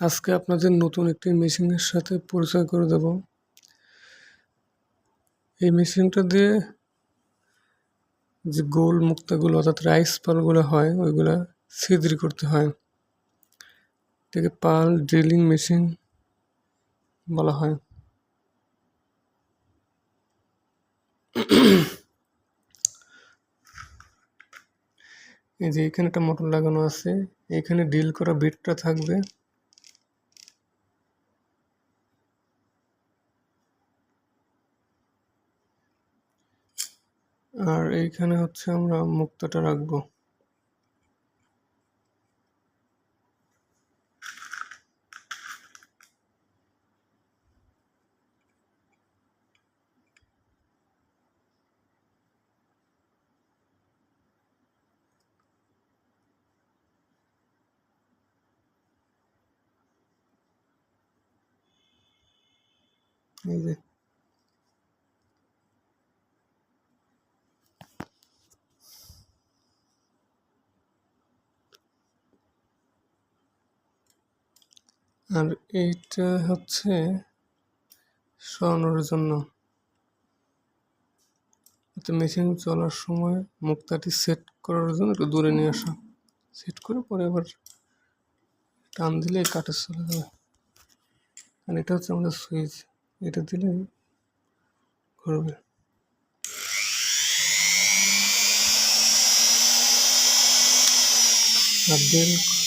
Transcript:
আজকে আপনাদের নতুন একটি মেশিনের সাথে পরিচয় করে দেব। এই মেশিনটা দিয়ে যে গোল মুক্তাগুলো অর্থাৎ রাইস পালগুলো হয়, ওইগুলা ছিদ্রি করতে হয়। এটাকে পাল ড্রিলিং মেশিন বলা হয়। এই যে এখানে একটা মোটর লাগানো আছে, এখানে ডিল করা বিটটা থাকবে। আর এইখানে হচ্ছে আমরা মুক্তাটা রাখব। এই যে আর এইটা হচ্ছে সরানোর জন্য। মেশিন চলার সময় মুক্তাটি সেট করার জন্য একটু দূরে নিয়ে আসা। সেট করে পরে আবার টান দিলে কাঠের চলে যাবে। আর এটা হচ্ছে আমাদের সুইচ এটা দিলে ঘুরবে। আর